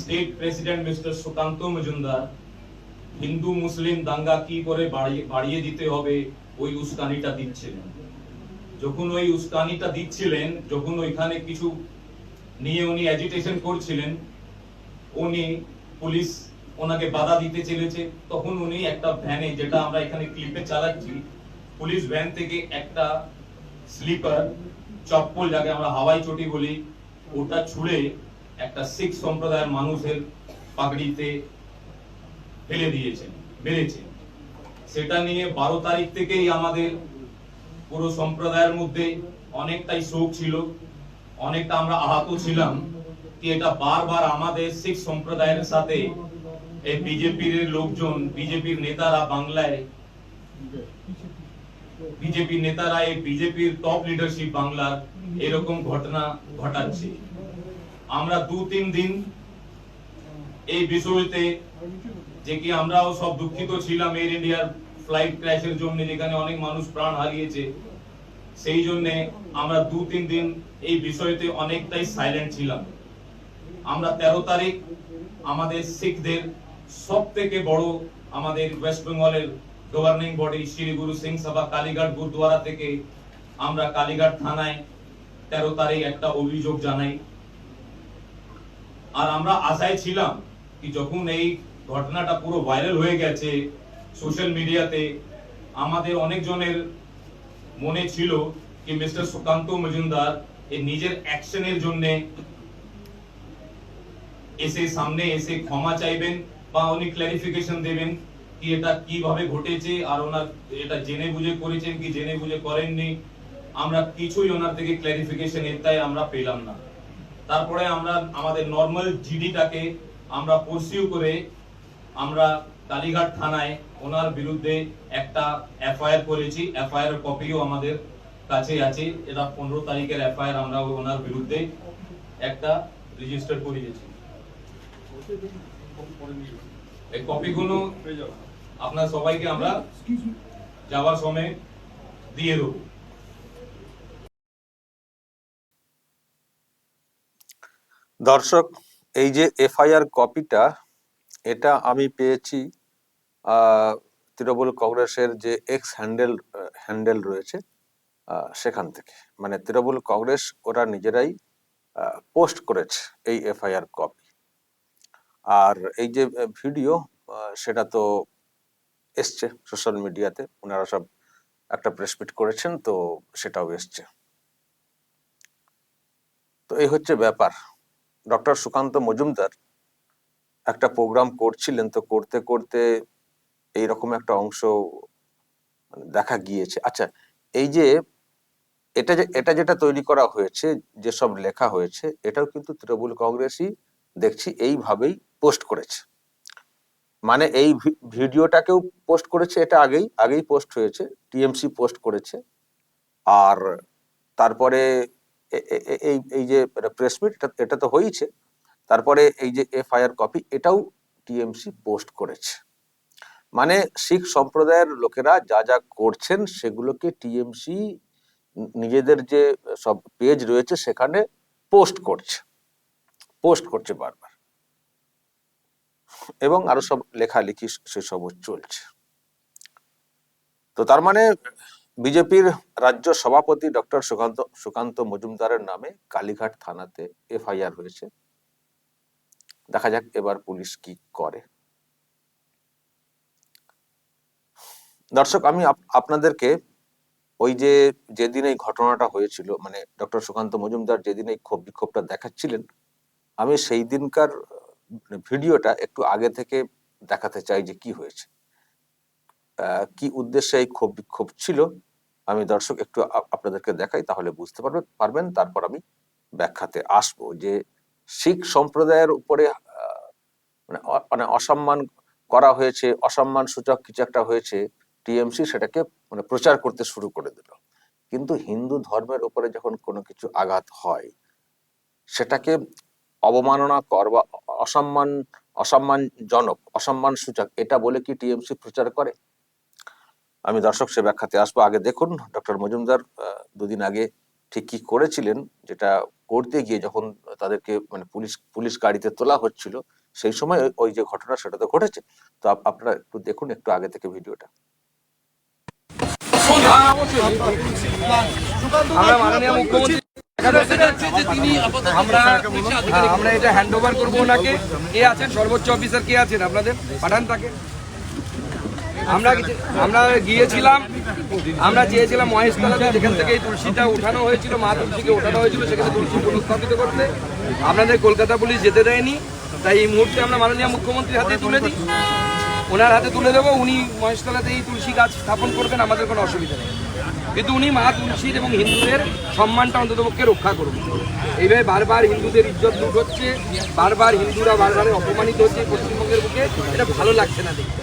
State president mister Sukanta Majumdar, Hindu, মুসলিম দাঙ্গা কি করে বাড়িয়ে দিতে হবে, ওই উস্কানিটা দিচ্ছিলেন। যখন ওই উস্কানিটা দিচ্ছিলেন, যখন ওইখানে কিছু নিয়ে উনি করছিলেন, উনি পুলিশ ওনাকে বাধা দিতে চলেছে। তখন উনি একটা ভ্যানে, যেটা আমরা এখানে ক্লিপে চালাচ্ছি, পুলিশ ভ্যান থেকে একটা স্লিপার চপ্পল যাকে আমরা হাওয়াই চটি বলি, ওটা ছুঁড়ে একটা শিখ সম্প্রদায়ের মানুষের পাগড়িতে ফেলে দিয়েছেন, মেরেছেন। সেটা নিয়ে বারো তারিখ থেকেই আমাদের পুরো সম্প্রদায়ের মধ্যে অনেকটাই শোক ছিল, অনেকটা আমরা আহত ছিলাম কি এটা বারবার আমাদের শিখ সম্প্রদায়ের সাথে এই বিজেপির লোকজন, বিজেপির নেতারা বাংলায় বিজেপি নেতারা এই বিজেপির টপ লিডারশিপ বাংলার এরকম ঘটনা ঘটাচ্ছে। আমরা দু তিন দিন এই বিষয়তে যে কি আমরাও সব দুঃখিত ছিলাম এয়ার ইন্ডিয়ার ফ্লাইট ক্র্যাশের জন্য, যেখানে অনেক মানুষ প্রাণ হারিয়েছে। সেই জন্য আমরা দু তিন দিন এই বিষয়তে অনেকটাই সাইলেন্ট ছিলাম। আমরা তেরো তারিখ আমাদের শিখদের সব থেকে বড় আমাদের ওয়েস্ট বেঙ্গলের গভর্নিং বডি শ্রী গুরু সিং সভা কালীঘাট গুরুদ্বারা থেকে আমরা কালীঘাট থানায় তেরো তারিখ একটা অভিযোগ জানাই। আর আমরা আশায় ছিলাম কি যখন এই ঘটনাটা পুরো ভাইরাল হয়ে গেছে সোশ্যাল মিডিয়াতে আমাদের অনেকজনের মনে ছিল কি মিস্টার সুকান্ত মজুমদার এই নিজের অ্যাকশনের জন্য এসে সামনে এসে ক্ষমা চাইবেন বা উনি ক্লারিফিকেশন দেবেন কি এটা কীভাবে ঘটেছে আর ওনার এটা জেনে বুঝে করেছেন কি জেনে বুঝে করেননি, আমরা কিছুই ওনার থেকে ক্লারিফিকেশন তাই আমরা পেলাম না। তারপরে আমরা আমাদের নর্মাল জিডিটাকে আমরা পরসিউ করে আমরা কালীঘাট থানায় ওনার বিরুদ্ধে একটা এফআইআর করেছি। এফআইআর কপিও আমাদের কাছে আছে। এটা পনেরো তারিখের এফআইআর আমরা ওনার বিরুদ্ধে একটা রেজিস্টার করিয়েছি। এই কপিগুলো আপনার সবাইকে আমরা যাওয়ার সময় দিয়ে দেবো। দর্শক, এই যে এফআইআর কপিটা, এটা আমি পেয়েছি তৃণমূল কংগ্রেসের যে এক্স হ্যান্ডেল হ্যান্ডেল রয়েছে সেখান থেকে। মানে তৃণমূল কংগ্রেস ওরা নিজেরাই পোস্ট করেছে এই এফআইআর কপি। আর এই যে ভিডিও সেটা তো এসছে সোশ্যাল মিডিয়াতে, ওনারা সব একটা প্রেস মিট করেছেন, তো সেটাও এসছে। তো এই হচ্ছে ব্যাপার। ডক্টর সুকান্ত মজুমদার একটা প্রোগ্রাম করছিলেন তো করতে করতে এই রকম একটা অংশ মানে দেখা গিয়েছে। আচ্ছা এই যে এটা যে, এটা যেটা তৈরি করা হয়েছে যেসব লেখা হয়েছে, এটাও কিন্তু তৃণমূল কংগ্রেসই দেখছি এইভাবেই পোস্ট করেছে। মানে এই ভিডিওটাকেও পোস্ট করেছে এটা আগেই আগেই পোস্ট হয়েছে, টিএমসি পোস্ট করেছে। আর তারপরে এই এই যে প্রেস মিট এটা তো হয়েছে তারপরে এই যে এফআইআর কপি এটাও টিএমসি পোস্ট করেছে। মানে শিখ সম্প্রদায়ের লোকেরা যা যা করছেন, সেগুলোকে টিএমসি নিজেদের যে সব পেজ রয়েছে, সেখানে পোস্ট করছে। পোস্ট করছে বারবার। এবং আরও সব লেখালেখি সেসব চলছে। তো তার মানে বিজেপির রাজ্য সভাপতি ডক্টর সুকান্ত সুকান্ত মজুমদারের নামে কালীঘাট থানাতে এফআইআর হয়েছে। দেখা যাক এবার পুলিশ কি করে। দর্শক, আমি আপনাদেরকে ওই যে যেদিন এই ঘটনাটা হয়েছিল মানে ডক্টর সুকান্ত মজুমদার যেদিন এই ক্ষোভ বিক্ষোভটা দেখাচ্ছিলেন, আমি সেই দিনকার ভিডিওটা একটু আগে থেকে দেখাতে চাই যে কি হয়েছে। কি উদ্দেশ্যে এই ক্ষোভ বিক্ষোভ ছিল আমি দর্শক একটু আপনাদেরকে দেখাই, তাহলে বুঝতে পারবেন পারবেন। তারপর আমি ব্যাখ্যাতে আসব যে শিখ সম্প্রদায়ের উপরে মানে মানে অসম্মান করা হয়েছে, অসম্মান সূচক কিছু একটা হয়েছে, টিএমসি সেটাকে মানে প্রচার করতে শুরু করে দিল। কিন্তু হিন্দু ধর্মের উপরে যখন কোনো কিছু আঘাত হয়, সেটাকে অবমাননা কর বা অসম্মান, অসম্মানজনক অসম্মান সূচক এটা বলে কি টিএমসি প্রচার করে? আমি দর্শক সে ব্যাখ্যাতে আসব। আগে দেখুন ডক্টর মজুমদার আহ, দুদিন আগে ঠিক কি করেছিলেন যেটা করতে গিয়ে যখন তাদেরকে মানে পুলিশ পুলিশ গাড়িতে তোলা হচ্ছিল সেই সময় ওই- যে ঘটনা সেটা তো ঘটেছে। তো আপনারা একটু দেখুন একটু আগে থেকে ভিডিওটা। আমরা মাননীয় মুখ্যমন্ত্রী দেখা যাচ্ছে যে তিনি আমরা হ্যাঁ, আমরা এটা হ্যান্ড ওভার করব ওনাকে। কে আছেন? সর্বোচ্চ অফিসার কে আছেন? আপনাদের? পাঠান তাকে। আমরা আমরা গিয়েছিলাম, আমরা চেয়েছিলাম মহেশতলাতে যেখান থেকে এই তুলসীটা উঠানো হয়েছিল, মা তুলসীকে ওঠানো হয়েছিল, সেখানে তুলসী পুনঃস্থাপিত করতে। আপনাদের কলকাতা পুলিশ যেতে দেয়নি, তাই এই মুহূর্তে আমরা মাননীয় মুখ্যমন্ত্রীর হাতে তুলে দিই। ওনার হাতে তুলে দেবো, উনি মহেশতলাতে এই তুলসী গাছ স্থাপন করবেন, আমাদের কোনো অসুবিধা নেই। কিন্তু উনি মা তুলসীর এবং হিন্দুদের সম্মানটা অন্ততপক্ষে রক্ষা করবেন এইভাবে বারবার হিন্দুদের ইজ্জত লুট হচ্ছে, বারবার হিন্দুরা বারবার অপমানিত হচ্ছে পশ্চিমবঙ্গের বুকে, এটা ভালো লাগছে না দেখতে।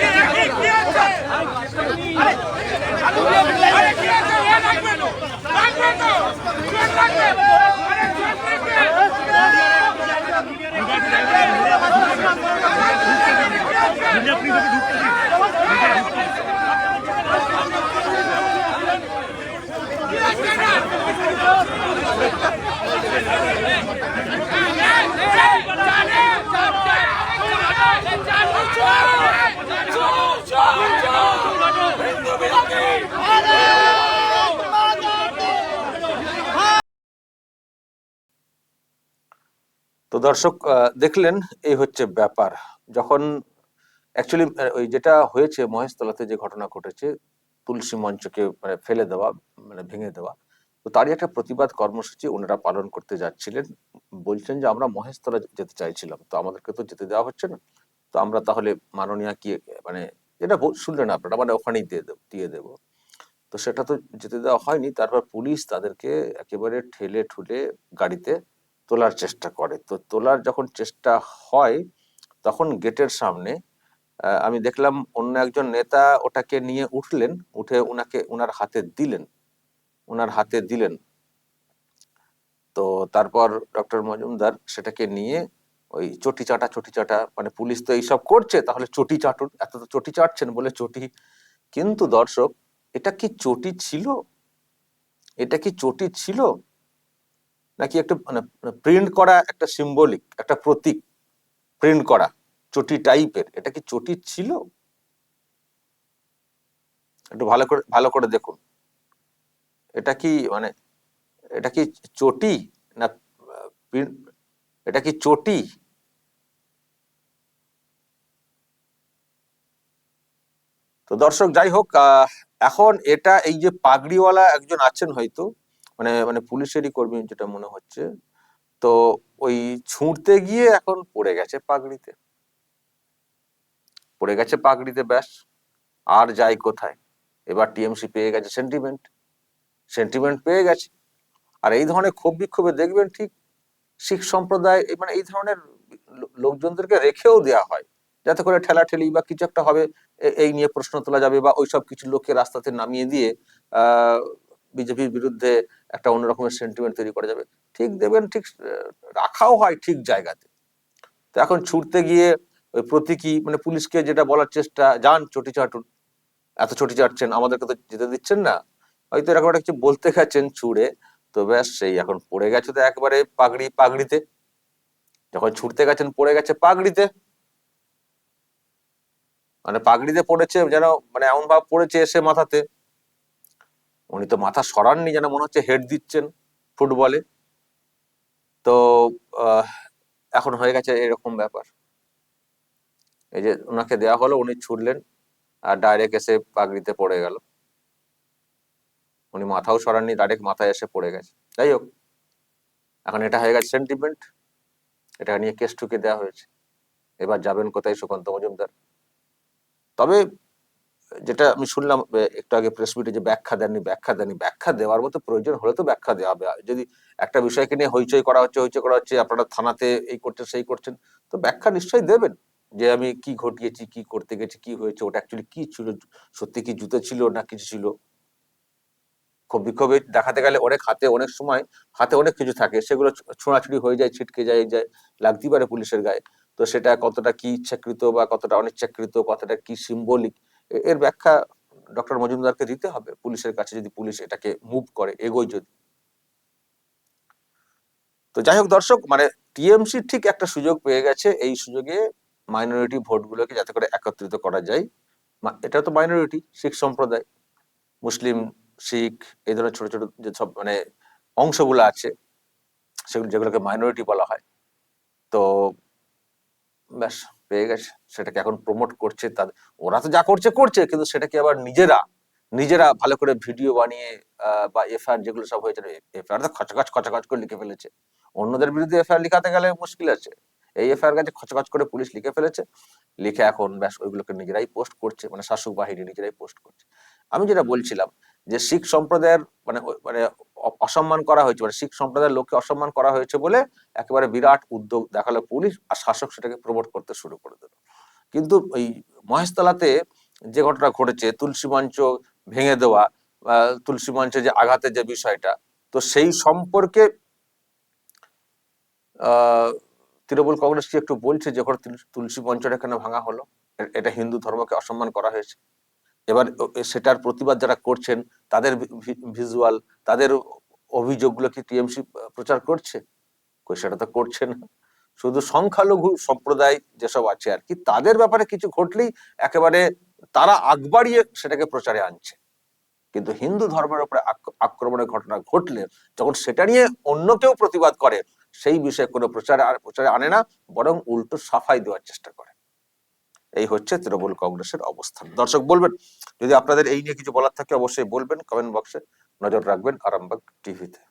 তো দর্শক দেখলেন এই হচ্ছে ব্যাপার। যখন অ্যাকচুয়ালি ওই যেটা হয়েছে মহেশতলাতে যে ঘটনা ঘটেছে, তুলসী মঞ্চকে মানে ফেলে দেওয়া মানে ভেঙে দেওয়া তো তারই একটা প্রতিবাদ কর্মসূচি ওনারা পালন করতে যাচ্ছিলেন। বলছেন যে, আমরা মহেশতলা যেতে চাইছিলাম, তো আমাদেরকে তো যেতে দেওয়া হচ্ছে না। তো আমরা তাহলে মাননীয় কি মানে এটা শুনলেন আপনারা মানে ওখানেই দিয়ে দেব, দিয়ে দেবো। তো সেটা তো যেতে দেওয়া হয়নি, তারপর পুলিশ তাদেরকে একেবারে ঠেলে ঠুলে গাড়িতে তোলার চেষ্টা করে। তো তোলার যখন চেষ্টা হয়, তখন গেটের সামনে আমি দেখলাম অন্য একজন নেতা ওটাকে নিয়ে উঠলেন, উঠে ওনাকে ওনার হাতে দিলেন। ওনার হাতে দিলেন। তো তারপর ডক্টর মজুমদার সেটাকে নিয়ে ওই চটি চাটা চটি চাটা মানে পুলিশ তো এইসব করছে, তাহলে চটি চাটুন, এত তো চটি চাটছেন বলে চটি। কিন্তু দর্শক, এটা কি চটি ছিল? এটা কি চটি ছিল? নাকি একটা মানে প্রিন্ট করা একটা সিম্বলিক একটা প্রতীক প্রিন্ট করা, চটি টাইপের এটা কি চটি ছিল? একটু ভালো করে ভালো করে দেখুন। এটা কি মানে এটা কি চটি না এটা কি চটি? তো দর্শক, যাই হোক এখন এটা এই যে পাগড়িওয়ালা একজন আছেন হয়তো মানে মানে পুলিশেরই কর্মী যেটা মনে হচ্ছে, তো ওই ছুঁড়তে গিয়ে এখন পড়ে গেছে পাগড়িতে। পড়ে গেছে পাগড়িতে, ব্যাস, আর যাই কোথায়। এবার টিএমসি পেয়ে গেছে সেন্টিমেন্ট সেন্টিমেন্ট পেয়ে গেছে। আর এই ধরনের ক্ষোভ বিক্ষোভে দেখবেন ঠিক শিখ সম্প্রদায় মানে এই ধরনের লোকজনদেরকে রেখেও দেওয়া হয়। যাতে করে ঠেলাঠেলি বা কিছু একটা হবে এই নিয়ে প্রশ্ন তোলা যাবে বা ওইসব কিছু লোককে রাস্তাতে নামিয়ে দিয়ে বিজেপির বিরুদ্ধে একটা অন্যরকমের সেন্টিমেন্ট তৈরি করা যাবে। ঠিক দেবেন ঠিক রাখাও হয় ঠিক জায়গাতে। তো এখন ছুটতে গিয়ে ওই প্রতীকী মানে পুলিশকে যেটা বলার চেষ্টা, যান চটি চাটুন। এত চটি চাটছেন, আমাদেরকে তো যেতে দিচ্ছেন না। হয়তো এরকম একটা কিছু বলতে গেছেন ছুড়ে, তো ব্যাস সেই এখন পড়ে গেছে তো একবারে পাগড়ি, পাগড়িতে। যখন ছুটতে গেছেন, পড়ে গেছে পাগড়িতে। মানে পাগড়িতে পড়েছে যেন মানে এমন ভাব পড়েছে এসে মাথাতে। উনি তো মাথা সরাননি যেন মনে হচ্ছে হেড দিচ্ছেন ফুটবলে। তো এখন হয়ে গেছে এরকম ব্যাপার। এই যে ওনাকে দেওয়া হলো, উনি ছুটলেন আর ডাইরেক্ট এসে পাগড়িতে পড়ে গেল। উনি মাথাও সরাননি, ডাইরেক্ট মাথায় এসে পড়ে গেছে। যাই হোক, এখন এটা হয়ে গেছে সেন্টিমেন্ট এটা নিয়ে কেস টুকে দেওয়া হয়েছে। এবার যাবেন কোথায় সুকান্ত মজুমদার? তবে যেটা আমি শুনলাম একটু আগে প্রেস মিটে যে ব্যাখ্যা দেননি ব্যাখ্যা দেননি, ব্যাখ্যা দেওয়ার মতো প্রয়োজন হলে তো ব্যাখ্যা দেওয়া হবে। যদি একটা বিষয়কে নিয়ে হইচই করা হচ্ছে, হইচই করা হচ্ছে, আপনারা থানাতে এই করছেন, সেই করছেন, তো ব্যাখ্যা নিশ্চয়ই দেবেন যে আমি কি ঘটিয়েছি, কি করতে গেছি, কি হয়েছে, ওটা অ্যাকচুয়ালি কি ছিল, সত্যি কি জুতো ছিল না কিছু ছিল? ক্ষোভ বিক্ষোভে দেখাতে গেলে অনেক হাতে, অনেক সময় হাতে অনেক কিছু থাকে। সেগুলো ছোঁড়াছুড়ি হয়ে যায়, ছিটকে যায় যায়, লাগতেই পারে পুলিশের গায়ে। তো সেটা কতটা কি ইচ্ছাকৃত বা কতটা অনিচ্ছাকৃত, কতটা কি সিম্বলিক এর ব্যাখ্যা ডক্টর মজুমদারকে দিতে হবে। পুলিশের কাছে যদি পুলিশ এটাকে মুভ করে, এগোয় যদি। তো যাই হোক দর্শক মানে টিএমসি ঠিক একটা সুযোগ পেয়ে গেছে। এই সুযোগে মাইনরিটি ভোটগুলোকে যাতে করে একত্রিত করা যায়। এটা তো মাইনরিটি শিখ সম্প্রদায়। মুসলিম শিখ, এই ধরনের ছোট ছোট যে সব মানে অংশগুলো আছে, সেগুলো, যেগুলোকে মাইনরিটি বলা হয়। তো ব্যাস, পেয়ে গেছে। সেটাকে এখন প্রমোট করছে তাদের ওরা তো যা করছে করছে, কিন্তু সেটাকে আবার নিজেরা নিজেরা ভালো করে ভিডিও বানিয়ে বা এফআইআর যেগুলো সব হয়েছে এফআইআর তো খচখচ খচখচ করে লিখে ফেলেছে। অন্যদের বিরুদ্ধে এফআইআর লিখাতে গেলে মুশকিল আছে। এই এফআইআর কাছে খচখচ করে পুলিশ লিখে ফেলেছে। লিখে এখন ব্যাস, ওইগুলোকে নিজেরাই পোস্ট করছে মানে শাসক বাহিনী নিজেরাই পোস্ট করছে। আমি যেটা বলছিলাম যে শিখ সম্প্রদায়ের মানে মানে অসম্মান করা হয়েছে মানে শিখ সম্প্রদায়ের লোককে অসম্মান করা হয়েছে বলে একেবারে বিরাট উদ্যোগ দেখাল পুলিশ আর শাসক সেটাকে প্রমোট করতে শুরু করে দিল। কিন্তু ওই মহেশতলাতে যে ঘটনা ঘটেছে, তুলসী মঞ্চ ভেঙে দেওয়া তুলসী মঞ্চে যে আঘাতের যে বিষয়টা, তো সেই সম্পর্কে তৃণমূল কংগ্রেস কি একটু বলছে যে তুলসী মঞ্চটা এখানে ভাঙা হলো? এটা হিন্দু ধর্মকে অসম্মান করা হয়েছে। এবার সেটার প্রতিবাদ যারা করছেন, তাদের ভিজুয়াল তাদের অভিযোগগুলো কি টিএমসি প্রচার করছে? সেটা তো করছে না। শুধু সংখ্যালঘু সম্প্রদায় যেসব আছে আর কি, তাদের ব্যাপারে কিছু ঘটলেই একেবারে তারা আগ বাড়িয়ে সেটাকে প্রচারে আনছে। কিন্তু হিন্দু ধর্মের উপরে আক- আক্রমণের ঘটনা ঘটলে, যখন সেটা নিয়ে অন্য কেউ প্রতিবাদ করে, সেই বিষয়ে কোনো প্রচারে আর- প্রচারে আনে না, বরং উল্টো সাফাই দেওয়ার চেষ্টা করে। এই হচ্ছে তৃণমূল কংগ্রেসের অবস্থান। দর্শক, বলবেন, যদি আপনাদের এই নিয়ে কিছু বলার থাকে, অবশ্যই বলবেন কমেন্ট বক্সে নজর রাখবেন, আরামবাগ টিভিতে